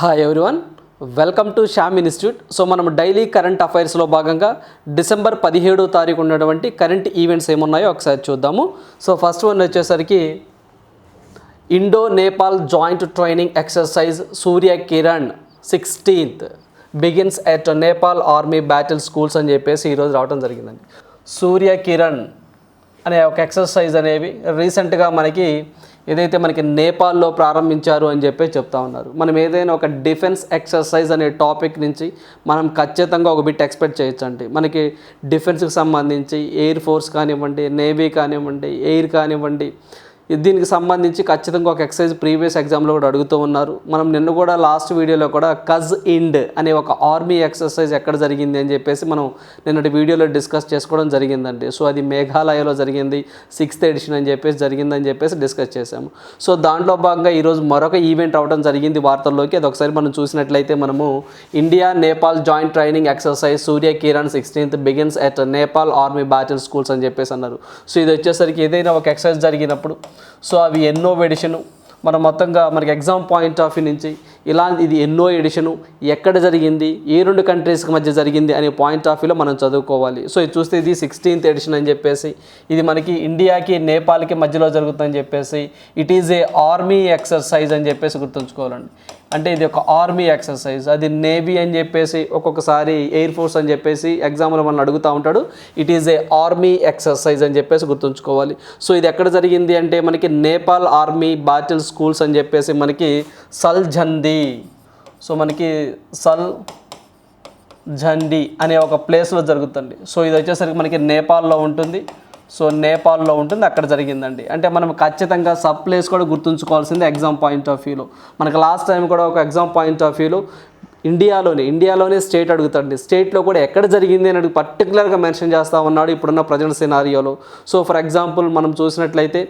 Hi everyone welcome to Shyam institute so మనం daily current అఫైర్స్లో భాగంగా డిసెంబర్ పదిహేడో తారీఖు ఉన్నటువంటి కరెంట్ ఈవెంట్స్ ఏమున్నాయో ఒకసారి చూద్దాము. సో ఫస్ట్ వన్ వచ్చేసరికి Indo Nepal joint training exercise Surya Kiran sixteenth begins at Nepal army battle schools అని చెప్పేసి ఈరోజు రావడం జరిగిందండి. సూర్య కిరణ్ అనే ఒక ఎక్సర్సైజ్ అనేవి రీసెంట్గా మనకి ఏదైతే మనకి నేపాల్లో ప్రారంభించారు అని చెప్పి చెప్తా ఉన్నారు. మనం ఏదైనా ఒక డిఫెన్స్ ఎక్సర్సైజ్ అనే టాపిక్ నుంచి మనం ఖచ్చితంగా ఒక బిట్ ఎక్స్పెక్ట్ చేయొచ్చండి. మనకి డిఫెన్స్కి సంబంధించి ఎయిర్ ఫోర్స్ కానివ్వండి నేవీ కానివ్వండి ఎయిర్ కానివ్వండి దీనికి సంబంధించి ఖచ్చితంగా ఒక ఎక్సర్సైజ్ ప్రీవియస్ ఎగ్జామ్లో కూడా అడుగుతూ ఉన్నారు. మనం నిన్న కూడా లాస్ట్ వీడియోలో కూడా కజ్ ఇండ్ అనే ఒక ఆర్మీ ఎక్సర్సైజ్ ఎక్కడ జరిగింది అని చెప్పేసి మనం నిన్నటి వీడియోలో డిస్కస్ చేసుకోవడం జరిగిందండి. సో అది మేఘాలయలో జరిగింది సిక్స్త్ ఎడిషన్ అని చెప్పేసి జరిగిందని చెప్పేసి డిస్కస్ చేశాము. సో దాంట్లో భాగంగా ఈరోజు మరొక ఈవెంట్ అవడం జరిగింది వార్తల్లోకి. అది ఒకసారి మనం చూసినట్లయితే మనము India Nepal joint training exercise Surya Kiran sixteenth begins at Nepal army battle schools అని చెప్పేసి అన్నారు. సో ఇది వచ్చేసరికి ఏదైనా ఒక ఎక్సర్సైజ్ జరిగినప్పుడు సో అవి ఎన్నో ఎడిషను మనం మొత్తంగా మనకి ఎగ్జామ్ పాయింట్ ఆఫ్ వ్యూ నుంచి ఇలా ఇది ఎన్నో ఎడిషను ఎక్కడ జరిగింది ఏ రెండు కంట్రీస్కి మధ్య జరిగింది అనే పాయింట్ ఆఫ్ వ్యూలో మనం చదువుకోవాలి. సో ఇది చూస్తే ఇది సిక్స్టీన్త్ ఎడిషన్ అని చెప్పేసి ఇది మనకి ఇండియాకి నేపాల్కి మధ్యలో జరుగుతుందని చెప్పేసి it is a army exercise అని చెప్పేసి గుర్తుంచుకోవాలండి. అంటే ఇది ఒక ఆర్మీ ఎక్సర్సైజ్. అది నేవీ అని చెప్పేసి ఒక్కొక్కసారి ఎయిర్ ఫోర్స్ అని చెప్పేసి ఎగ్జామ్లో మనం అడుగుతూ ఉంటాడు. It is a army exercise అని చెప్పేసి గుర్తుంచుకోవాలి. సో ఇది ఎక్కడ జరిగింది అంటే మనకి నేపాల్ ఆర్మీ బాటిల్ స్కూల్స్ అని చెప్పేసి మనకి సల్ ఉంది సో మనకి సల్ ఝండి అనే ఒక ప్లేస్లో జరుగుతుంది. సో ఇది వచ్చేసరికి మనకి నేపాల్లో ఉంటుంది. సో నేపాల్లో ఉంటుంది అక్కడ జరిగిందండి. అంటే మనం ఖచ్చితంగా సబ్ ప్లేస్ కూడా గుర్తుంచుకోవాల్సింది ఎగ్జామ్ పాయింట్ ఆఫ్ వ్యూలో మనకి లాస్ట్ టైం కూడా ఒక ఎగ్జామ్ పాయింట్ ఆఫ్ వ్యూలో ఇండియాలోనే ఇండియాలోనే స్టేట్ అడుగుతాడండి. స్టేట్లో కూడా ఎక్కడ జరిగింది అని అడుగు పర్టికులర్గా మెన్షన్ చేస్తూ ఉన్నాడు ఇప్పుడున్న ప్రజెంట్ సినారియోలో సో ఫర్ ఎగ్జాంపుల్ మనం చూసినట్లయితే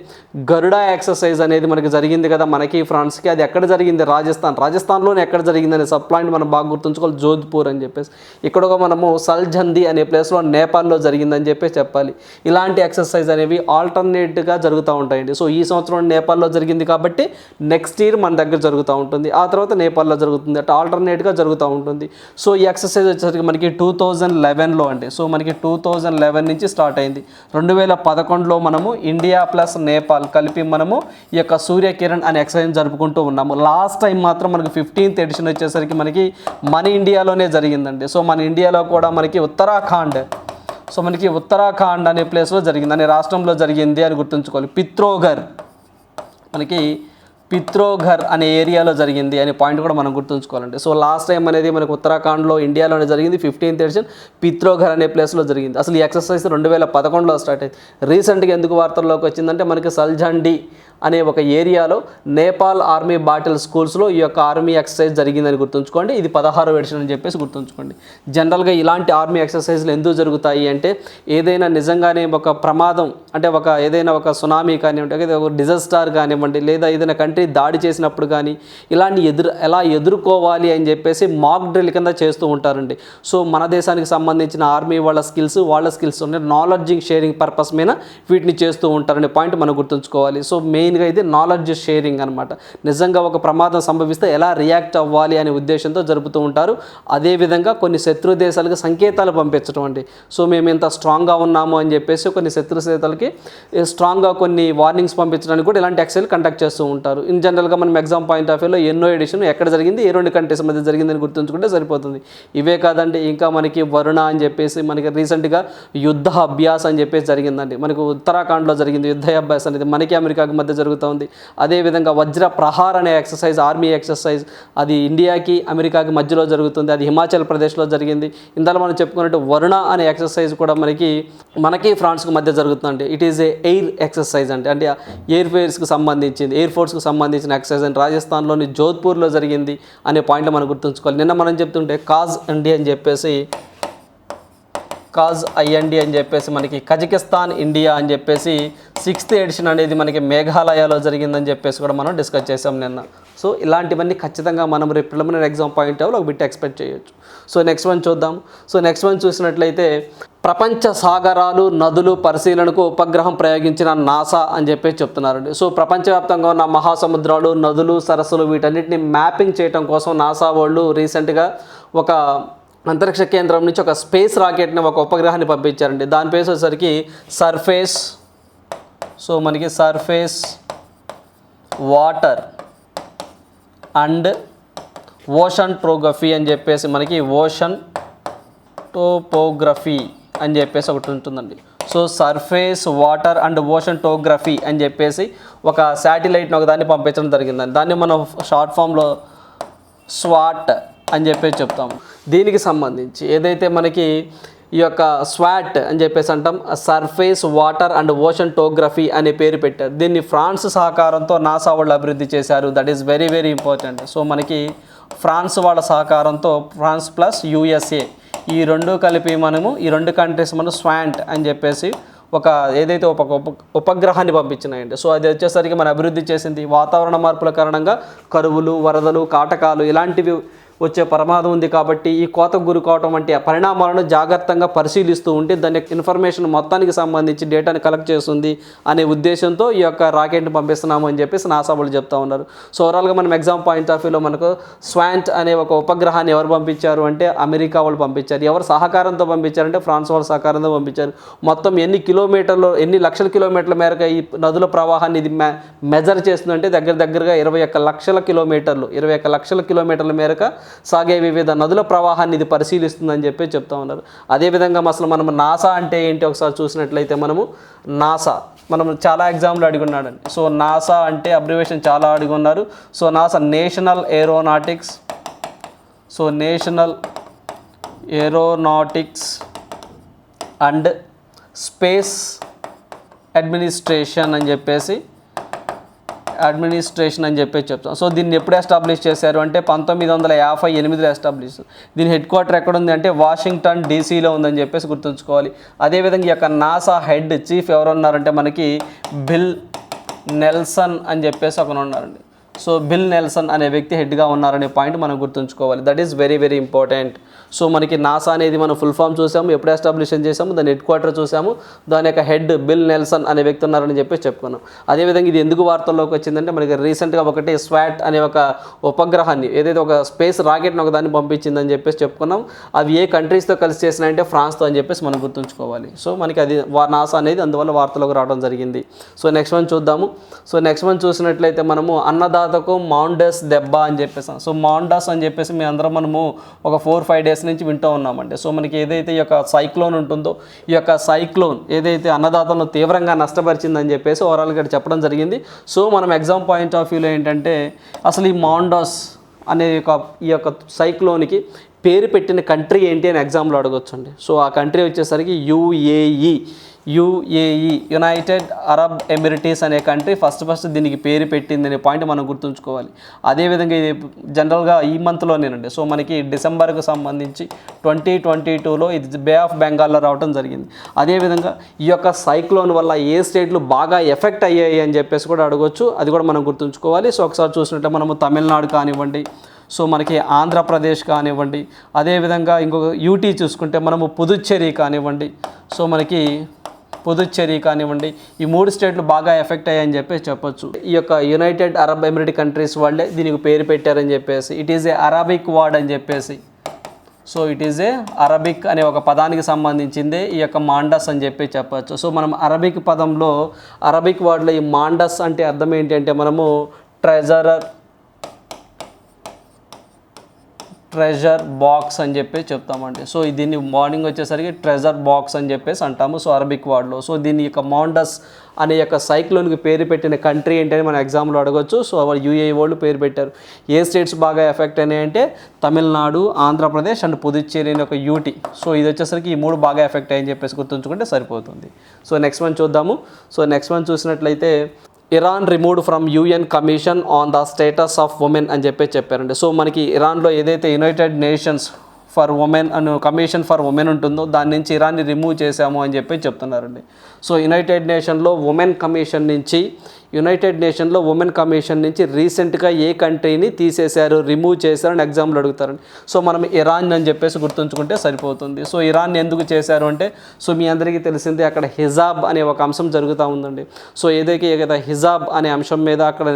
గరుడా ఎక్సర్సైజ్ అనేది మనకి జరిగింది కదా మనకి ఫ్రాన్స్కి అది ఎక్కడ జరిగింది? రాజస్థాన్. రాజస్థాన్లోనే ఎక్కడ జరిగింది అనే సబ్ పాయింట్ మనం బాగా గుర్తుంచుకోవాలి. జోధ్పూర్ అని చెప్పేసి. ఇక్కడ ఒక మనము సల్జంది అనే ప్లేస్లో నేపాల్లో జరిగిందని చెప్పేసి చెప్పాలి. ఇలాంటి ఎక్సర్సైజ్ అనేవి ఆల్టర్నేట్గా జరుగుతూ ఉంటాయండి. సో ఈ సంవత్సరం నేపాల్లో జరిగింది కాబట్టి నెక్స్ట్ ఇయర్ మన దగ్గర జరుగుతూ ఉంటుంది. ఆ తర్వాత నేపాల్లో జరుగుతుంది. అట్లా ఆల్టర్నేట్గా జరుగుతూ ఉంటుంది. సో ఈ ఎక్సర్సైజ్ వచ్చేసరికి మనకి టూ థౌజండ్ లెవెన్లో అండి. సో మనకి టూ థౌజండ్ లెవెన్ నుంచి స్టార్ట్ అయింది. రెండు వేల పదకొండులో మనము ఇండియా ప్లస్ నేపాల్ కలిపి మనము ఈ యొక్క సూర్యకిరణ్ అనే ఎక్సర్సైజ్ జరుపుకుంటూ ఉన్నాము. లాస్ట్ టైం మాత్రం మనకి ఫిఫ్టీన్త్ ఎడిషన్ వచ్చేసరికి మనకి మన ఇండియాలోనే జరిగిందండి. సో మన ఇండియాలో కూడా మనకి ఉత్తరాఖండ్ సో మనకి ఉత్తరాఖండ్ అనే ప్లేస్లో జరిగింది. అనే రాష్ట్రంలో జరిగింది అని గుర్తుంచుకోవాలి. పిత్రోగర్ మనకి పిత్రోఘర్ అనే ఏరియాలో జరిగింది అనే పాయింట్ కూడా మనం గుర్తుంచుకోవాలండి. సో లాస్ట్ టైం అనేది మనకు ఉత్తరాఖండ్లో ఇండియాలోనే జరిగింది. ఫిఫ్టీన్త్ ఎడిషన్ పిత్రోఘర్ అనే ప్లేస్లో జరిగింది. అసలు ఈ ఎక్సర్సైజ్ రెండు వేల పదకొండులో స్టార్ట్ అయింది. రీసెంట్గా ఎందుకు వార్తల్లోకి వచ్చిందంటే మనకి సల్జండి అనే ఒక ఏరియాలో నేపాల్ ఆర్మీ బాటిల్ స్కూల్స్లో ఈ యొక్క ఆర్మీ ఎక్సర్సైజ్ జరిగిందని గుర్తుంచుకోండి. ఇది పదహారు ఎడిషన్ అని చెప్పేసి గుర్తుంచుకోండి. జనరల్గా ఇలాంటి ఆర్మీ ఎక్సర్సైజ్లు ఎందుకు జరుగుతాయి అంటే ఏదైనా నిజంగానే ఒక ప్రమాదం అంటే ఒక ఏదైనా ఒక సునామీ కానివ్వండి ఒక డిజాస్టర్ కానివ్వండి లేదా ఏదైనా కంటి కంట్రీ దాడి చేసినప్పుడు కానీ ఇలాంటి ఎదురు ఎలా ఎదుర్కోవాలి అని చెప్పేసి మాక్ డ్రిల్ కింద చేస్తూ ఉంటారండి. సో మన దేశానికి సంబంధించిన ఆర్మీ వాళ్ళ స్కిల్స్ వాళ్ళ స్కిల్స్ ఉన్నాయి నాలెడ్జింగ్ షేరింగ్ పర్పస్ మీద వీటిని చేస్తూ ఉంటారనే పాయింట్ మనం గుర్తుంచుకోవాలి. సో మెయిన్గా ఇది నాలెడ్జ్ షేరింగ్ అనమాట నిజంగా ఒక ప్రమాదం సంభవిస్తే ఎలా రియాక్ట్ అవ్వాలి అనే ఉద్దేశంతో జరుపుతూ ఉంటారు. అదేవిధంగా కొన్ని శత్రు దేశాలకు సంకేతాలు పంపించడం అండి. సో మేము ఇంత స్ట్రాంగ్గా ఉన్నాము అని చెప్పేసి కొన్ని శత్రు దేశాలకి స్ట్రాంగ్గా కొన్ని వార్నింగ్స్ పంపించడానికి కూడా ఇలాంటి ఎక్సైల్ కండక్ట్ చేస్తూ ఉంటారు. ఇన్ జనరల్గా మనం ఎగ్జామ్ పాయింట్ ఆఫ్ వ్యూలో ఎన్నో ఎడిషన్ ఎక్కడ జరిగింది ఏ రెండు కంట్రీస్ మధ్య జరిగిందని గుర్తుంచుకుంటే సరిపోతుంది. ఇవే కాదండి ఇంకా మనకి వరుణ అని చెప్పేసి మనకి రీసెంట్గా యుద్ధ అభ్యాస్ అని చెప్పేసి జరిగిందండి. మనకు ఉత్తరాఖండ్లో జరిగింది యుద్ధ అభ్యాస్ అనేది మనకి అమెరికాకి మధ్య జరుగుతుంది అదేవిధంగా వజ్ర ప్రహార్ అనే ఎక్సర్సైజ్ ఆర్మీ ఎక్సర్సైజ్ అది ఇండియాకి అమెరికాకి మధ్యలో జరుగుతుంది. అది హిమాచల్ ప్రదేశ్లో జరిగింది. ఇందులో మనం చెప్పుకున్నట్టు వరుణ అనే ఎక్సర్సైజ్ కూడా మనకి మనకి ఫ్రాన్స్కి మధ్య జరుగుతుందండి. It is a air exercise అంటే అంటే ఎయిర్ ఫోర్స్కి సంబంధించింది ఎయిర్ ఫోర్స్కి సంబంధించిన ఎక్సర్సైజ్ అని రాజస్థాన్లోని జోధ్పూర్లో జరిగింది అనే పాయింట్లు మనం గుర్తుంచుకోవాలి. నిన్న మనం చెప్తుంటే కాజ్ అండి అని చెప్పేసి కాజ్ అయ్యండి అని చెప్పేసి మనకి కజకిస్తాన్ ఇండియా అని చెప్పేసి సిక్స్త్ ఎడిషన్ అనేది మనకి మేఘాలయలో జరిగిందని చెప్పేసి కూడా మనం డిస్కస్ చేసాం నిన్న. సో ఇలాంటివన్నీ ఖచ్చితంగా మనం రేపు ప్రిలిమినరీ ఎగ్జామ్ పాయింట్ ఆఫ్ ఒక బిట్ ఎక్స్పెక్ట్ చేయొచ్చు. సో నెక్స్ట్ వన్ చూద్దాం. సో నెక్స్ట్ వన్ చూసినట్లయితే ప్రపంచ సాగరాలు నదులు పరిశీలనకు ఉపగ్రహం ప్రయోగించిన నాసా అని చెప్పి చెప్తున్నారండి. సో ప్రపంచవ్యాప్తంగా ఉన్న మహాసముద్రాలు నదులు సరస్సులు వీటన్నిటిని మ్యాపింగ్ చేయడం కోసం నాసా వాళ్ళు రీసెంట్గా ఒక అంతరిక్ష కేంద్రం నుంచి ఒక స్పేస్ రాకెట్ని ఒక ఉపగ్రహాన్ని పంపించారండి. దాని పేరు వచ్చేసరికి సర్ఫేస్. సో మనకి surface water and ocean topography అని చెప్పేసి మనకి ఓషన్ టోపోగ్రఫీ అని చెప్పేసి ఒకటి ఉంటుందండి. So surface water and ocean topography అని చెప్పేసి ఒక శాటిలైట్ని ఒక దాన్ని పంపించడం జరిగిందండి. దాన్ని మనం షార్ట్ ఫామ్లో స్వాట్ అని చెప్పేసి చెప్తాము దీనికి సంబంధించి ఏదైతే మనకి ఈ యొక్క స్వాట్ అని చెప్పేసి అంటాం surface water and ocean topography అనే పేరు పెట్టారు. దీన్ని ఫ్రాన్స్ సహకారంతో నాసా వాళ్ళు అభివృద్ధి చేశారు. That is very very important so మనకి ఫ్రాన్స్ వాళ్ళ సహకారంతో ఫ్రాన్స్ ప్లస్ యూఎస్ఏ ఈ రెండు కలిపి మనము ఈ రెండు కంట్రీస్ మనం స్వాంట్ అని చెప్పేసి ఒక ఏదైతే ఒక ఉప ఉపగ్రహాన్ని పంపించినాయండి. సో అది వచ్చేసరికి మనం అభివృద్ధి చేసింది వాతావరణ మార్పుల కారణంగా కరువులు వరదలు కాటకాలు ఇలాంటివి వచ్చే ప్రమాదం ఉంది కాబట్టి ఈ కోతకు గురి కావటం వంటి పరిణామాలను జాగ్రత్తగా పరిశీలిస్తూ ఉంటే దాని యొక్క ఇన్ఫర్మేషన్ మొత్తానికి సంబంధించి డేటాని కలెక్ట్ చేస్తుంది అనే ఉద్దేశంతో ఈ యొక్క రాకెట్ని పంపిస్తున్నాము అని చెప్పేసి నాసా వాళ్ళు చెప్తా ఉన్నారు. సో ఓవరాల్గా మనం ఎగ్జామ్ పాయింట్ ఆఫ్ వ్యూలో మనకు స్వాంట్ అనే ఒక ఉపగ్రహాన్ని ఎవరు పంపించారు అంటే అమెరికా వాళ్ళు పంపించారు. ఎవరు సహకారంతో పంపించారంటే ఫ్రాన్స్ వాళ్ళ సహకారంతో పంపించారు. మొత్తం ఎన్ని కిలోమీటర్లు ఎన్ని లక్షల కిలోమీటర్ల మేరకు ఈ నదుల ప్రవాహాన్ని ఇది మె మెజర్ చేస్తుందంటే దగ్గర దగ్గరగా ఇరవై ఒక్క లక్షల కిలోమీటర్లు ఇరవై ఒక్క లక్షల కిలోమీటర్ల మేరకు సాగే వివిధ నదుల ప్రవాహాన్ని ఇది పరిశీలిస్తుందని చెప్పి చెప్తా ఉన్నారు. అదేవిధంగా అసలు మనం నాసా అంటే ఏంటి ఒకసారి చూసినట్లయితే మనము నాసా మనం చాలా ఎగ్జామ్లు అడిగున్నాడండి. సో నాసా అంటే అబ్రివేషన్ చాలా అడిగున్నారు. So NASA national aeronautics so national aeronautics and space administration అని చెప్పేసి అడ్మినిస్ట్రేషన్ అని చెప్పేసి చెప్తాం. సో దీన్ని ఎప్పుడు ఎస్టాబ్లిష్ చేశారు అంటే పంతొమ్మిది వందల యాభై ఎనిమిదిలో ఎస్టాబ్లిష్ దీని హెడ్ క్వార్టర్ ఎక్కడ ఉంది అంటే వాషింగ్టన్ డీసీలో ఉందని చెప్పేసి గుర్తుంచుకోవాలి. అదేవిధంగా ఈ యొక్క నాసా హెడ్ చీఫ్ ఎవరు ఉన్నారంటే మనకి బిల్ నెల్సన్ అని చెప్పేసి ఒకరు ఉన్నారండి. సో బిల్ నెల్సన్ అనే వ్యక్తి హెడ్గా ఉన్నారనే పాయింట్ మనం గుర్తుంచుకోవాలి. That is very very important so మనకి నాసా అనేది మనం ఫుల్ ఫామ్ చూసాము ఎప్పుడు ఎస్టాబ్లిష్ చేసాము దాని హెడ్ క్వార్టర్ చూసాము దాని యొక్క హెడ్ బిల్ నెల్సన్ అనే వ్యక్తి ఉన్నారని చెప్పేసి చెప్పుకున్నాం. అదేవిధంగా ఇది ఎందుకు వార్తల్లోకి వచ్చిందంటే మనకి రీసెంట్గా ఒకటి స్వాట్ అనే ఒక ఉపగ్రహాన్ని ఏదైతే ఒక స్పేస్ రాకెట్ని ఒక దాన్ని పంపించిందని చెప్పేసి చెప్పుకున్నాం అవి ఏ కంట్రీస్తో కలిసి చేసినాయంటే ఫ్రాన్స్తో అని చెప్పేసి మనం గుర్తుంచుకోవాలి. సో మనకి అది నాసా అనేది అందువల్ల వార్తలోకి రావడం జరిగింది. సో నెక్స్ట్ వన్ చూద్దాము. సో నెక్స్ట్ వన్ చూసినట్లయితే మనము అన్నదాతకు మౌండస్ దెబ్బ అని చెప్పేసి. సో మౌండస్ అని చెప్పేసి మీ అందరం మనము ఒక ఫోర్ ఫైవ్ డేస్ నుంచి వింటూ ఉన్నామండి. సో మనకి ఏదైతే ఈ యొక్క సైక్లోన్ ఉంటుందో ఈ యొక్క సైక్లోన్ ఏదైతే అన్నదాతలను తీవ్రంగా నష్టపరిచిందని చెప్పేసి ఓవరాల్గా ఇక్కడ చెప్పడం జరిగింది. సో మనం ఎగ్జామ్ పాయింట్ ఆఫ్ వ్యూలో ఏంటంటే అసలు ఈ మౌండాస్ అనే యొక్క ఈ యొక్క సైక్లోన్కి పేరు పెట్టిన కంట్రీ ఏంటి అని ఎగ్జామ్లో అడగొచ్చండి. సో ఆ కంట్రీ వచ్చేసరికి UAE UAE United Arab Emirates అనే కంట్రీ ఫస్ట్ ఫస్ట్ దీనికి పేరు పెట్టింది అనే పాయింట్ మనం గుర్తుంచుకోవాలి. అదేవిధంగా ఇది జనరల్గా ఈ మంత్లోనేనండి. సో మనకి డిసెంబర్కు సంబంధించి ట్వంటీ ట్వంటీ టూలో ఇది బే ఆఫ్ బెంగాల్లో రావడం జరిగింది. అదేవిధంగా ఈ యొక్క సైక్లోన్ వల్ల ఏ స్టేట్లు బాగా ఎఫెక్ట్ అయ్యాయి అని చెప్పేసి కూడా అడగొచ్చు. అది కూడా మనం గుర్తుంచుకోవాలి. సో ఒకసారి చూసినట్టే మనము తమిళనాడు కానివ్వండి సో మనకి ఆంధ్రప్రదేశ్ కానివ్వండి అదేవిధంగా ఇంకొక యూటీ చూసుకుంటే మనము పుదుచ్చేరి కానివ్వండి సో మనకి పుదుచ్చేరి కానివ్వండి ఈ మూడు స్టేట్లు బాగా ఎఫెక్ట్ అయ్యాయని చెప్పేసి చెప్పొచ్చు. ఈ యొక్క యునైటెడ్ అరబ్ ఎమిరేట్ కంట్రీస్ వాళ్ళే దీనికి పేరు పెట్టారని చెప్పేసి it is a Arabic word అని చెప్పేసి. So it is a Arabic అనే ఒక పదానికి సంబంధించిందే ఈ యొక్క మాండస్ అని చెప్పి చెప్పచ్చు. సో మనం అరబిక్ పదంలో అరబిక్ వర్డ్లో ఈ మాండస్ అంటే అర్థం ఏంటంటే మనము ట్రెజరర్ ట్రెజర్ బాక్స్ అని చెప్పి చెప్తామండి. సో దీన్ని మార్నింగ్ వచ్చేసరికి ట్రెజర్ బాక్స్ అని చెప్పేసి అంటాము సో అరబిక్ వర్డ్లో సో దీని యొక్క మౌండస్ అనే యొక్క సైక్లోన్కి పేరు పెట్టిన కంట్రీ ఏంటని మన ఎగ్జామ్లో అడగొచ్చు. సో వాళ్ళు యూఏఈ వాళ్ళు పేరు పెట్టారు. ఏ స్టేట్స్ బాగా ఎఫెక్ట్ అయినాయి అంటే తమిళనాడు ఆంధ్రప్రదేశ్ అండ్ పుదుచ్చేరి అనే ఒక యూటీ సో ఇది వచ్చేసరికి ఈ మూడు బాగా ఎఫెక్ట్ అయ్యని చెప్పేసి గుర్తుంచుకుంటే సరిపోతుంది. సో నెక్స్ట్ మంత్ చూద్దాము. సో నెక్స్ట్ మంత్ చూసినట్లయితే Iran removed from UN commission on the status of women అని చెప్పి చెప్పారండి. సో మనకి ఇరాన్లో ఏదైతే యునైటెడ్ నేషన్స్ ఫర్ ఉమెన్ అను కమిషన్ ఫర్ ఉమెన్ ఉంటుందో దాని నుంచి ఇరాన్ని రిమూవ్ చేశాము అని చెప్పి చెప్తున్నారండి. సో యునైటెడ్ నేషన్లో ఉమెన్ కమిషన్ నుంచి యునైటెడ్ నేషన్లో ఉమెన్ కమిషన్ నుంచి రీసెంట్గా ఏ కంట్రీని తీసేశారు రిమూవ్ చేశారు అని ఎగ్జామ్లో అడుగుతారండి. సో మనం ఇరాన్ అని చెప్పేసి గుర్తుంచుకుంటే సరిపోతుంది. సో ఇరాన్ ఎందుకు చేశారు అంటే సో మీ అందరికీ తెలిసిందే అక్కడ హిజాబ్ అనే ఒక అంశం జరుగుతూ ఉందండి. సో ఏదైతే ఏదైతే హిజాబ్ అనే అంశం మీద అక్కడ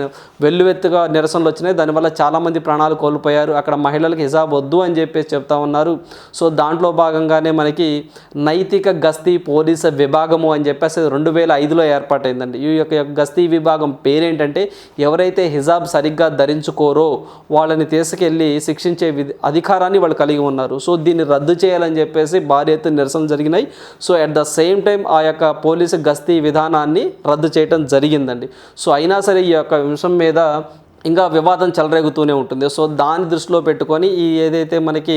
వెల్లువెత్తుగా నిరసనలు వచ్చినాయి దానివల్ల చాలామంది ప్రాణాలు కోల్పోయారు. అక్కడ మహిళలకు హిజాబ్ వద్దు అని చెప్పేసి చెప్తా ఉన్నారు. సో దాంట్లో భాగంగానే మనకి నైతిక గస్తీ పోలీసు విభాగము అని చెప్పేసి రెండు వేల ఐదులో ఏర్పాటైందండి. ఈ యొక్క గస్తీ విభాగం పేరేంటంటే ఎవరైతే హిజాబ్ సరిగ్గా ధరించుకోరో వాళ్ళని తీసుకెళ్ళి శిక్షించే విధి అధికారాన్ని వాళ్ళు కలిగి ఉన్నారు. సో దీన్ని రద్దు చేయాలని చెప్పేసి భారీ ఎత్తున నిరసనలు జరిగినాయి. So at the same time ఆ యొక్క పోలీసు గస్తీ విధానాన్ని రద్దు చేయడం జరిగిందండి. సో అయినా సరే ఈ యొక్క అంశం మీద ఇంకా వివాదం చెలరేగుతూనే ఉంటుంది. సో దాన్ని దృష్టిలో పెట్టుకొని ఈ ఏదైతే మనకి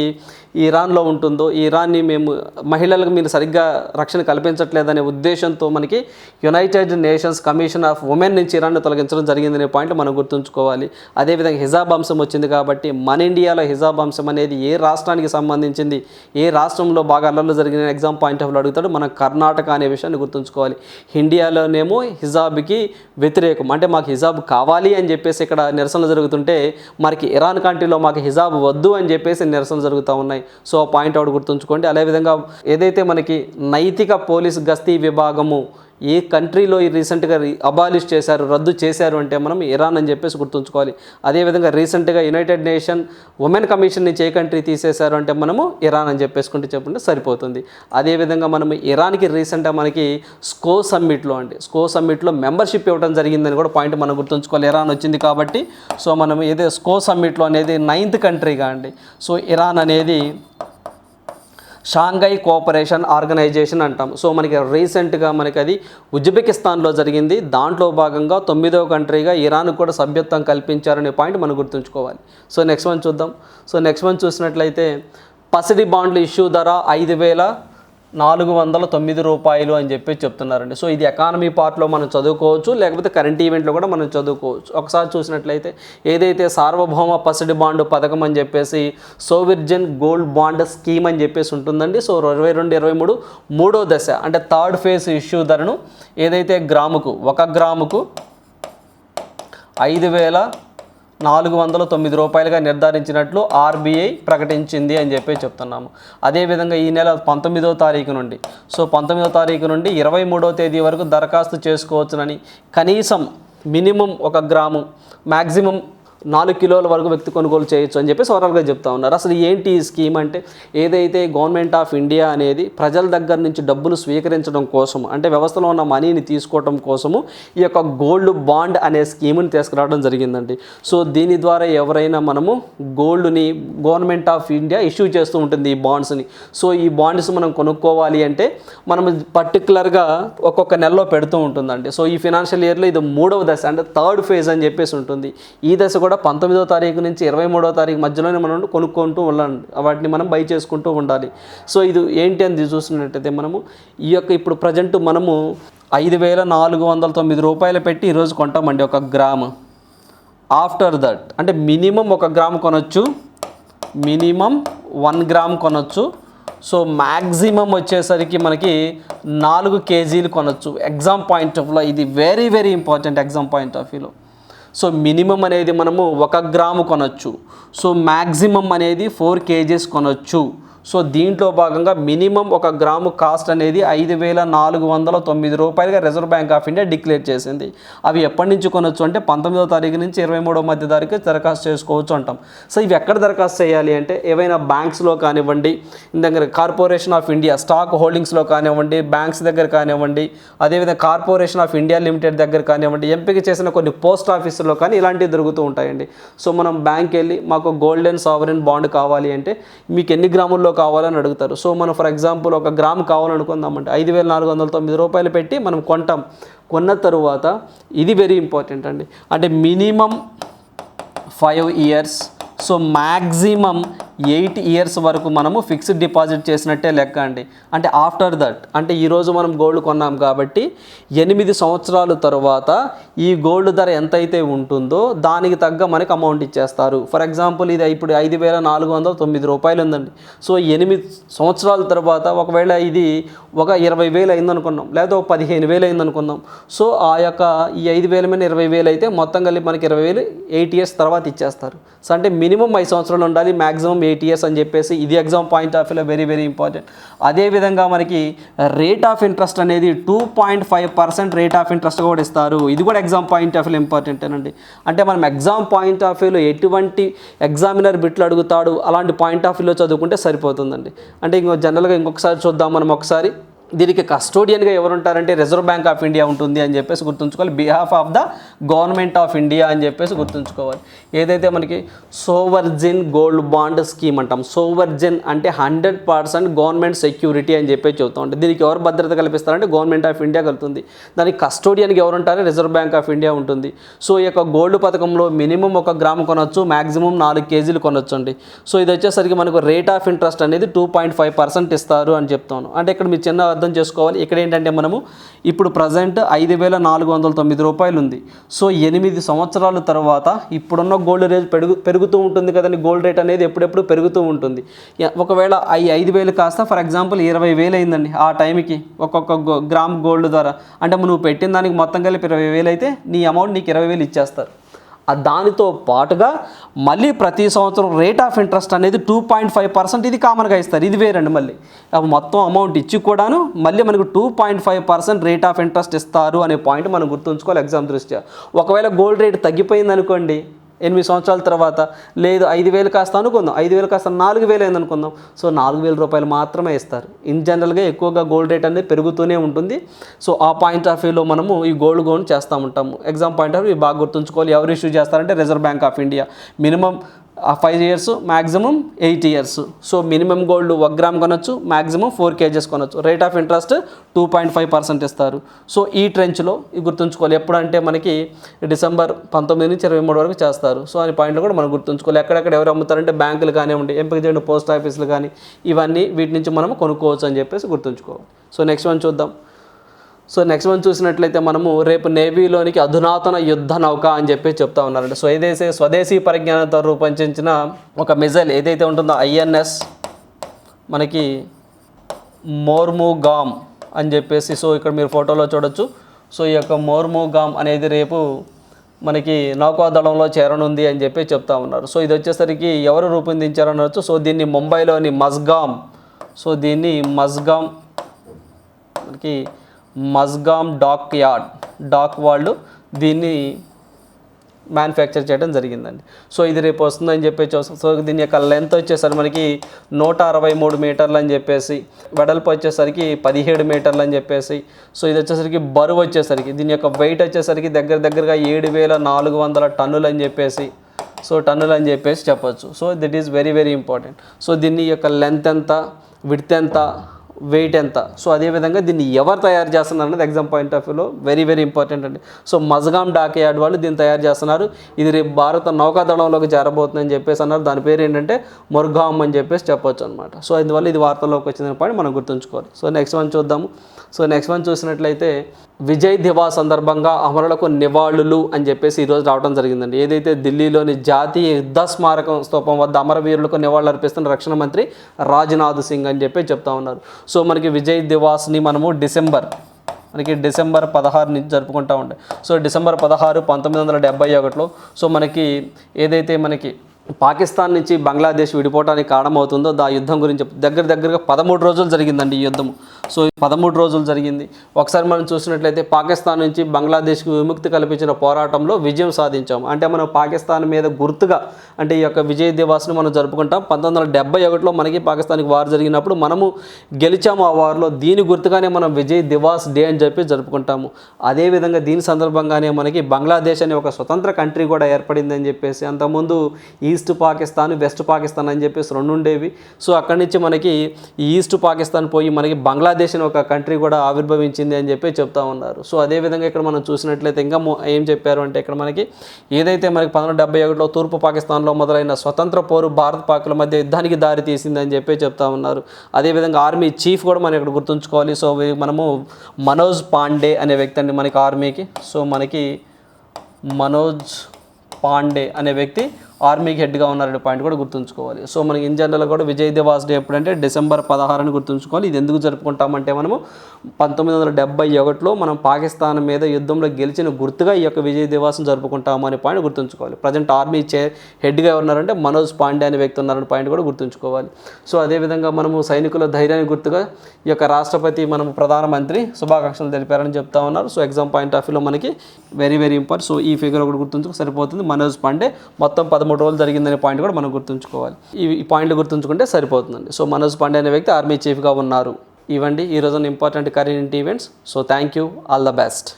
ఇరాన్లో ఉంటుందో ఈ ఇరాన్ని మేము మహిళలకు మీరు సరిగ్గా రక్షణ కల్పించట్లేదనే ఉద్దేశంతో మనకి United Nations commission of women నుంచి ఇరాన్ని తొలగించడం జరిగిందనే పాయింట్ మనం గుర్తుంచుకోవాలి. అదేవిధంగా హిజాబ్ అంశం వచ్చింది కాబట్టి మన ఇండియాలో హిజాబ్ అంశం అనేది ఏ రాష్ట్రానికి సంబంధించింది ఏ రాష్ట్రంలో బాగా అల్లర్లు జరిగిన ఎగ్జామ్ పాయింట్ ఆఫ్ అడుగుతాడు మనం కర్ణాటక అనే విషయాన్ని గుర్తుంచుకోవాలి. ఇండియాలోనేమో హిజాబ్కి వ్యతిరేకం అంటే మాకు హిజాబ్ కావాలి అని చెప్పేసి ఇక్కడ నిరసనలు జరుగుతుంటే మనకి ఇరాన్ కంట్రీలో మాకు హిజాబ్ వద్దు అని చెప్పేసి నిరసనలు జరుగుతూ ఉన్నాయి. సో పాయింట్ అవుట్ గుర్తుంచుకోండి. అదేవిధంగా ఏదైతే మనకి నైతిక పోలీస్ గస్తీ విభాగము ఏ కంట్రీలో ఈ రీసెంట్గా అబాలిష్ చేశారు రద్దు చేశారు అంటే మనం ఇరాన్ అని చెప్పేసి గుర్తుంచుకోవాలి. అదేవిధంగా రీసెంట్గా యునైటెడ్ నేషన్ ఉమెన్ కమిషన్ని చే ఏ కంట్రీ తీసేశారు అంటే మనము ఇరాన్ అని చెప్పేసుకుంటే చెప్పుకుంటే సరిపోతుంది. అదేవిధంగా మనం ఇరాన్కి రీసెంట్గా మనకి స్కో సమ్మిట్లో అండి స్కో సమ్మిట్లో మెంబర్షిప్ ఇవ్వడం జరిగిందని కూడా పాయింట్ మనం గుర్తుంచుకోవాలి. ఇరాన్ వచ్చింది కాబట్టి సో మనం ఏదో స్కో సమ్మిట్లో అనేది నైన్త్ కంట్రీగా అండి. సో ఇరాన్ అనేది షాంఘై కోఆపరేషన్ ఆర్గనైజేషన్ అంటాం. సో మనకి రీసెంట్గా మనకి అది ఉజ్బెకిస్తాన్లో జరిగింది. దాంట్లో భాగంగా తొమ్మిదవ కంట్రీగా ఇరాన్ కూడా సభ్యత్వం కల్పించారనే పాయింట్ మనం గుర్తుంచుకోవాలి. సో నెక్స్ట్ వన్ చూద్దాం. సో నెక్స్ట్ వన్ చూసినట్లయితే పసిడి బాండ్లు ఇష్యూ ధర ఐదు వేల నాలుగు వందల తొమ్మిది రూపాయలు అని చెప్పి చెప్తున్నారండి. సో ఇది ఎకానమీ పార్ట్లో మనం చదువుకోవచ్చు లేకపోతే కరెంట్ ఈవెంట్లో కూడా మనం చదువుకోవచ్చు. ఒకసారి చూసినట్లయితే ఏదైతే సార్వభౌమ పసిడి బాండ్ పథకం అని చెప్పేసి సోవిర్జన్ గోల్డ్ బాండ్ స్కీమ్ అని చెప్పేసి ఉంటుందండి. సో ఇరవై రెండు ఇరవై మూడు మూడో దశ అంటే థర్డ్ ఫేజ్ ఇష్యూ ధరను ఏదైతే గ్రాముకు ఒక గ్రాముకు ఐదు వేల నాలుగు వందల తొమ్మిది రూపాయలుగా నిర్ధారించినట్లు ఆర్బీఐ ప్రకటించింది అని చెప్పి చెప్తున్నాము. అదేవిధంగా ఈ నెల పంతొమ్మిదవ తారీఖు నుండి సో పంతొమ్మిదవ తారీఖు నుండి ఇరవై మూడో తేదీ వరకు దరఖాస్తు చేసుకోవచ్చునని కనీసం మినిమం ఒక గ్రాము మ్యాక్సిమం నాలుగు కిలోల వరకు వ్యక్తి కొనుగోలు చేయొచ్చు అని చెప్పేసి ఓవరాల్గా చెప్తా ఉన్నారు. అసలు ఏంటి ఈ స్కీమ్ అంటే ఏదైతే గవర్నమెంట్ ఆఫ్ ఇండియా అనేది ప్రజల దగ్గర నుంచి డబ్బును స్వీకరించడం కోసం అంటే వ్యవస్థలో ఉన్న మనీని తీసుకోవడం కోసము ఈ యొక్క గోల్డ్ బాండ్ అనే స్కీమ్ని తీసుకురావడం జరిగిందండి. సో దీని ద్వారా ఎవరైనా మనము గోల్డ్ని గవర్నమెంట్ ఆఫ్ ఇండియా ఇష్యూ చేస్తూ ఉంటుంది ఈ బాండ్స్ని సో ఈ బాండ్స్ మనం కొనుక్కోవాలి అంటే మనం పర్టికులర్గా ఒక్కొక్క నెలలో పెడుతూ ఉంటుందండి. సో ఈ ఫినాన్షియల్ ఇయర్లో ఇది మూడవ దశ అంటే థర్డ్ ఫేజ్ అని చెప్పేసి ఉంటుంది. ఈ దశ కూడా కూడా పంతొమ్మిదో తారీఖు నుంచి ఇరవై మూడో తారీఖు మధ్యలోనే మనం కొనుక్కుంటూ ఉండాలి. వాటిని మనం బై చేసుకుంటూ ఉండాలి. సో ఇది ఏంటి అని చూసినట్టయితే మనము ఈ యొక్క ఇప్పుడు ప్రజెంట్ మనము ఐదు వేల నాలుగు వందల తొమ్మిది రూపాయలు పెట్టి ఈరోజు కొంటామండి ఒక గ్రాము. ఆఫ్టర్ దట్ అంటే మినిమం ఒక గ్రామ్ కొనొచ్చు. మినిమం వన్ గ్రామ్ కొనొచ్చు. సో మ్యాక్సిమం వచ్చేసరికి మనకి నాలుగు కేజీలు కొనొచ్చు. ఎగ్జామ్ పాయింట్ ఆఫ్లో ఇది very very important exam point of వ్యూలో సో మినిమం అనేది మనము ఒక గ్రాము కొనొచ్చు. సో మ్యాక్సిమం అనేది ఫోర్ కేజీస్ కొనొచ్చు. సో దీంట్లో భాగంగా మినిమం ఒక గ్రాము కాస్ట్ అనేది ఐదు వేల నాలుగు వందల తొమ్మిది రూపాయలుగా Reserve Bank of India declare చేసింది. అవి ఎప్పటి నుంచి కొనొచ్చు అంటే పంతొమ్మిదో తారీఖు నుంచి ఇరవై మూడో మధ్య తారీఖు దరఖాస్తు చేసుకోవచ్చు అంటాం. సో ఇవి ఎక్కడ దరఖాస్తు చేయాలి అంటే ఏవైనా బ్యాంక్స్లో కానివ్వండి దగ్గర కార్పొరేషన్ ఆఫ్ ఇండియా స్టాక్ హోల్డింగ్స్లో కానివ్వండి బ్యాంక్స్ దగ్గర కానివ్వండి అదేవిధంగా కార్పొరేషన్ ఆఫ్ ఇండియా లిమిటెడ్ దగ్గర కానివ్వండి ఎంపిక చేసిన కొన్ని పోస్ట్ ఆఫీసుల్లో కానీ ఇలాంటివి దొరుకుతూ ఉంటాయండి. సో మనం బ్యాంక్ వెళ్ళి మాకు గోల్డెన్ సావరెన్ బాండ్ కావాలి అంటే మీకు ఎన్ని గ్రాముల్లో కావాలని అడుగుతారు. సో మనం ఫర్ ఎగ్జాంపుల్ ఒక గ్రామ్ కావాలనుకుందామంటే ఐదు వేల నాలుగు వందల తొమ్మిది రూపాయలు పెట్టి మనం కొంటాం. కొన్న తరువాత ఇది వెరీ ఇంపార్టెంట్ అండి. అంటే minimum five years so maximum eight years వరకు మనము ఫిక్స్డ్ డిపాజిట్ చేసినట్టే లెక్క అండి. అంటే ఆఫ్టర్ దట్ అంటే ఈరోజు మనం గోల్డ్ కొన్నాం కాబట్టి ఎనిమిది సంవత్సరాల తర్వాత ఈ గోల్డ్ ధర ఎంత అయితే ఉంటుందో దానికి తగ్గ మనకి అమౌంట్ ఇచ్చేస్తారు. ఫర్ ఎగ్జాంపుల్ ఇది ఇప్పుడు ఐదు వేల నాలుగు వందల తొమ్మిది రూపాయలు ఉందండి. సో ఎనిమిది సంవత్సరాల తర్వాత ఒకవేళ ఇది ఒక ఇరవై వేలు అయిందనుకున్నాం లేదా ఒక పదిహేను వేలు అయిందనుకుందాం సో ఆ యొక్క ఈ ఐదు వేల మీద ఇరవై వేలు అయితే మొత్తం కలిపి మనకి ఇరవై వేలు ఎయిట్ ఇయర్స్ తర్వాత ఇచ్చేస్తారు. సో అంటే మినిమం ఐదు సంవత్సరాలు ఉండాలి మ్యాక్సిమం ఎయిట్ ఇయర్స్ అని చెప్పేసి ఇది ఎగ్జామ్ పాయింట్ ఆఫ్ వ్యూలో వెరీ వెరీ ఇంపార్టెంట్ అదేవిధంగా మనకి రేట్ ఆఫ్ ఇంట్రెస్ట్ అనేది two point five percent rate of interest కూడా ఇస్తారు. ఇది కూడా ఎగ్జామ్ పాయింట్ ఆఫ్ వ్యూలో ఇంపార్టెంటేనండి అంటే మనం ఎగ్జామ్ పాయింట్ ఆఫ్ వ్యూలో ఎటువంటి ఎగ్జామినర్ బిట్లు అడుగుతాడు అలాంటి పాయింట్ ఆఫ్ వ్యూలో చదువుకుంటే సరిపోతుందండి. అంటే ఇంకో జనరల్గా ఇంకొకసారి చూద్దాం మనం ఒకసారి. దీనికి కస్టోడియన్గా ఎవరు ఉంటారంటే రిజర్వ్ బ్యాంక్ ఆఫ్ ఇండియా ఉంటుంది అని చెప్పేసి గుర్తుంచుకోవాలి. Behalf of the government of India అని చెప్పేసి గుర్తుంచుకోవాలి. ఏదైతే మనకి సోవర్జిన్ గోల్డ్ బాండ్ స్కీమ్ అంటాం సోవర్జిన్ అంటే హండ్రెడ్ పర్సెంట్ గవర్నమెంట్ సెక్యూరిటీ అని చెప్పేసి చెబుతాం అంటే దీనికి ఎవరు భద్రత కల్పిస్తారంటే గవర్నమెంట్ ఆఫ్ ఇండియా కలుగుతుంది. దానికి కస్టోడియన్గా ఎవరు ఉంటారో రిజర్వ్ బ్యాంక్ ఆఫ్ ఇండియా ఉంటుంది. సో ఈ యొక్క గోల్డ్ పథకంలో మినిమం ఒక గ్రామ్ కొనొచ్చు మ్యాక్సిమం నాలుగు కేజీలు కొనొచ్చు అండి సో ఇది వచ్చేసరికి మనకు రేట్ ఆఫ్ ఇంట్రెస్ట్ అనేది టూ పాయింట్ ఫైవ్ పర్సెంట్ ఇస్తారు అని చెప్తాను. అంటే ఇక్కడ మీ చిన్న అర్థం చేసుకోవాలి. ఇక్కడ ఏంటంటే మనము ఇప్పుడు ప్రజెంట్ ఐదు వేల నాలుగు వందల తొమ్మిది రూపాయలు ఉంది. సో ఎనిమిది సంవత్సరాల తర్వాత ఇప్పుడున్న గోల్డ్ రేట్ పెరుగు పెరుగుతూ ఉంటుంది కదండి. గోల్డ్ రేట్ అనేది ఎప్పుడెప్పుడు పెరుగుతూ ఉంటుంది. ఒకవేళ ఈ ఐదు వేలు కాస్త ఫర్ ఎగ్జాంపుల్ ఇరవై వేలు అయిందండి ఆ టైంకి ఒక్కొక్క గో- గ్రామ్ గోల్డ్ ద్వారా అంటే నువ్వు పెట్టిన దానికి మొత్తం కలిపి ఇరవై వేలు అయితే నీ అమౌంట్ నీకు ఇరవై వేలు ఇచ్చేస్తారు. దానితో పాటుగా మళ్ళీ ప్రతి సంవత్సరం రేట్ ఆఫ్ ఇంట్రెస్ట్ అనేది టూ పాయింట్ ఫైవ్ పర్సెంట్ ఇది కామన్గా ఇస్తారు. ఇది వేరండి మళ్ళీ. మొత్తం అమౌంట్ ఇచ్చి కూడాను మళ్ళీ మనకు two point five percent rate of interest ఇస్తారు అనే పాయింట్ మనం గుర్తుంచుకోవాలి ఎగ్జామ్ దృష్ట్యా. ఒకవేళ గోల్డ్ రేట్ తగ్గిపోయింది అనుకోండి ఎనిమిది సంవత్సరాల తర్వాత లేదు ఐదు వేలు కాస్త అనుకుందాం. ఐదు వేలు కాస్త నాలుగు వేలు అయింది అనుకుందాం. సో నాలుగు వేల రూపాయలు మాత్రమే ఇస్తారు. ఇన్ జనరల్గా ఎక్కువగా గోల్డ్ రేట్ అనేది పెరుగుతూనే ఉంటుంది. సో ఆ పాయింట్ ఆఫ్ వ్యూలో మనము ఈ గోల్డ్ గోన్ చేస్తూ ఉంటాము. ఎగ్జామ్ పాయింట్ ఆఫ్ వ్యూ బాగా గుర్తుంచుకోవాలి. ఎవరు ఇష్యూ చేస్తారంటే Reserve Bank of India minimum five years maximum eight years so minimum gold ఒక గ్రామ్ కొనొచ్చు మ్యాక్సిమం ఫోర్ కేజెస్ కొనొచ్చు. Rate of interest two point five percent ఇస్తారు. సో ఈ ట్రెంచ్లో ఇది గుర్తుంచుకోవాలి. ఎప్పుడంటే మనకి డిసెంబర్ పంతొమ్మిది నుంచి ఇరవై మూడు వరకు చేస్తారు. సో అని పాయింట్లు కూడా మనం గుర్తుంచుకోవాలి. ఎక్కడెక్కడ ఎవరు అమ్ముతారంటే బ్యాంకులు కానివ్వండి ఎంపిక చేయండి పోస్ట్ ఆఫీసులు కానీ ఇవన్నీ వీటి నుంచి మనం కొనుక్కోవచ్చు అని చెప్పేసి గుర్తుంచుకోవాలి. సో నెక్స్ట్ వన్ చూద్దాం. సో నెక్స్ట్ వన్ చూసినట్లయితే మనము రేపు నేవీలోనికి అధునాతన యుద్ధ నౌక అని చెప్పి చెప్తా ఉన్నారండి. స్వదేశీ స్వదేశీ పరిజ్ఞానంతో రూపొందించిన ఒక మిజైల్ ఏదైతే ఉంటుందో ఐఎన్ఎస్ మనకి మోర్ముగామ్ అని చెప్పేసి సో ఇక్కడ మీరు ఫోటోలో చూడొచ్చు. సో ఈ యొక్క మోర్ముగామ్ అనేది రేపు మనకి నౌకాదళంలో చేరనుంది అని చెప్పి చెప్తా ఉన్నారు. సో ఇది వచ్చేసరికి ఎవరు రూపొందించారనొచ్చు సో దీన్ని ముంబైలోని మస్గామ్ సో దీన్ని మస్గామ్ మనకి మస్గామ్ డాక్ యార్డ్ డాక్ వాళ్ళు దీన్ని మ్యానుఫ్యాక్చర్ చేయడం జరిగిందండి. సో ఇది రేపు వస్తుందని చెప్పేసి సో దీని యొక్క లెంత్ వచ్చేసరి మనకి నూట అరవై మూడు మీటర్లు అని చెప్పేసి వెడల్పు వచ్చేసరికి పదిహేడు మీటర్లు అని చెప్పేసి సో ఇది వచ్చేసరికి బరువు వచ్చేసరికి దీని యొక్క వెయిట్ వచ్చేసరికి దగ్గర దగ్గరగా ఏడు వేల నాలుగు వందల టన్నులు అని చెప్పేసి సో టన్నులు అని చెప్పేసి చెప్పొచ్చు. So that is very very important so దీని యొక్క లెంత్ ఎంత విడ్త్ ఎంత వెయిట్ ఎంత? సో అదేవిధంగా దీన్ని ఎవరు తయారు చేస్తున్నారు అనేది ఎగ్జామ్ పాయింట్ ఆఫ్ వ్యూలో వెరీ వెరీ ఇంపార్టెంట్ అండి. సో మజ్గామ్ డాకయార్డ్ వాళ్ళు దీన్ని తయారు చేస్తున్నారు. ఇది రేపు భారత నౌకాదళంలోకి చేరబోతుందని చెప్పేసి అన్నారు. దాని పేరు ఏంటంటే ముర్గామ్ అని చెప్పేసి చెప్పొచ్చు అనమాట సో అందువల్ల ఇది వార్తల్లోకి వచ్చిన పాయింట్ మనం గుర్తుంచుకోవాలి. సో నెక్స్ట్ వన్ చూద్దాము. సో నెక్స్ట్ వన్ చూసినట్లయితే విజయ్ దివాస్ సందర్భంగా అమరులకు నివాళులు అని చెప్పేసి ఈరోజు రావడం జరిగిందండి. ఏదైతే ఢిల్లీలోని జాతీయ యుద్ధ స్మారకం స్తూపం వద్ద అమరవీరులకు నివాళులు అర్పిస్తున్న రక్షణ మంత్రి రాజ్నాథ్ సింగ్ అని చెప్పి చెప్తా ఉన్నారు. సో మనకి విజయ్ దివాస్ని మనము డిసెంబర్ మనకి డిసెంబర్ పదహారు నుంచి జరుపుకుంటా ఉండే. సో డిసెంబర్ పదహారు పంతొమ్మిది వందల డెబ్బై ఒకటిలో సో మనకి ఏదైతే మనకి పాకిస్తాన్ నుంచి బంగ్లాదేశ్ విడిపోవడానికి కారణమవుతుందో ఆ యుద్ధం గురించి దగ్గర దగ్గరగా పదమూడు రోజులు జరిగిందండి ఈ యుద్ధం సో ఈ పదమూడు రోజులు జరిగింది. ఒకసారి మనం చూసినట్లయితే పాకిస్తాన్ నుంచి బంగ్లాదేశ్కి విముక్తి కల్పించిన పోరాటంలో విజయం సాధించాం అంటే మనం పాకిస్తాన్ మీద గుర్తుగా అంటే ఈ యొక్క విజయ్ దివాస్ని మనం జరుపుకుంటాం. పంతొమ్మిది వందల డెబ్బై ఒకటిలో మనకి పాకిస్తాన్కి వార్ జరిగినప్పుడు మనము గెలిచాము ఆ వార్లో. దీని గుర్తుగానే మనం విజయ్ దివాస్ డే అని చెప్పి జరుపుకుంటాము. అదేవిధంగా దీని సందర్భంగానే మనకి బంగ్లాదేశ్ అనే ఒక స్వతంత్ర కంట్రీ కూడా ఏర్పడింది అని చెప్పేసి అంతకుముందు ఈ ఈస్ట్ పాకిస్తాన్ వెస్ట్ పాకిస్తాన్ అని చెప్పేసి రెండు ఉండేవి. సో అక్కడి నుంచి మనకి ఈస్ట్ పాకిస్తాన్ పోయి మనకి బంగ్లాదేశ్ అని ఒక కంట్రీ కూడా ఆవిర్భవించింది అని చెప్పి చెప్తా ఉన్నారు. సో అదేవిధంగా ఇక్కడ మనం చూసినట్లయితే ఇంకా ఏం చెప్పారు అంటే ఇక్కడ మనకి ఏదైతే మనకి పంతొమ్మిది డెబ్బై ఒకటిలో తూర్పు పాకిస్తాన్లో మొదలైన స్వతంత్ర పోరు భారత పాకుల మధ్య యుద్ధానికి దారి తీసింది అని చెప్పి చెప్తా ఉన్నారు. అదేవిధంగా ఆర్మీ చీఫ్ కూడా మనం ఇక్కడ గుర్తుంచుకోవాలి. సో మనము మనోజ్ పాండే అనే వ్యక్తి అండి మనకి ఆర్మీకి. సో మనకి మనోజ్ పాండే అనే వ్యక్తి ఆర్మీకి హెడ్గా ఉన్నారనే పాయింట్ కూడా గుర్తుంచుకోవాలి. సో మనకి ఇన్ జనరల్ కూడా విజయ్ దివాస్ డే ఎప్పుడంటే డిసెంబర్ పదహారుని గుర్తుంచుకోవాలి. ఇది ఎందుకు జరుపుకుంటామంటే మనము పంతొమ్మిది వందల డెబ్బై ఒకటిలో మనం పాకిస్తాన్ మీద యుద్ధంలో గెలిచిన గుర్తుగా ఈ యొక్క విజయ్ దివాస్ను జరుపుకుంటామని పాయింట్ గుర్తుంచుకోవాలి. ప్రజెంట్ ఆర్మీ చే హెడ్గా ఉన్నారంటే మనోజ్ పాండే అనే వ్యక్తి ఉన్నారనే పాయింట్ కూడా గుర్తుంచుకోవాలి. సో అదేవిధంగా మనము సైనికుల ధైర్యానికి గుర్తుగా ఈ యొక్క రాష్ట్రపతి మనము ప్రధానమంత్రి శుభాకాంక్షలు తెలిపారని చెప్తా ఉన్నారు. సో ఎగ్జామ్ పాయింట్ ఆఫ్ వ్యూలో మనకి వెరీ వెరీ ఇంపార్టెంట్. సో ఈ ఫిగర్ ఒకటి గుర్తుంచుకో సరిపోతుంది. మనోజ్ పాండే మొత్తం పదమూడు రోజులు జరిగిందనే పాయింట్ కూడా మనం గుర్తుంచుకోవాలి. ఈ పాయింట్లు గుర్తుంచుకుంటే సరిపోతుందండి. సో మనోజ్ పాండే అనే వ్యక్తి ఆర్మీ చీఫ్గా ఉన్నారు. ఇవ్వండి ఈ రోజున important current events so thank you all the best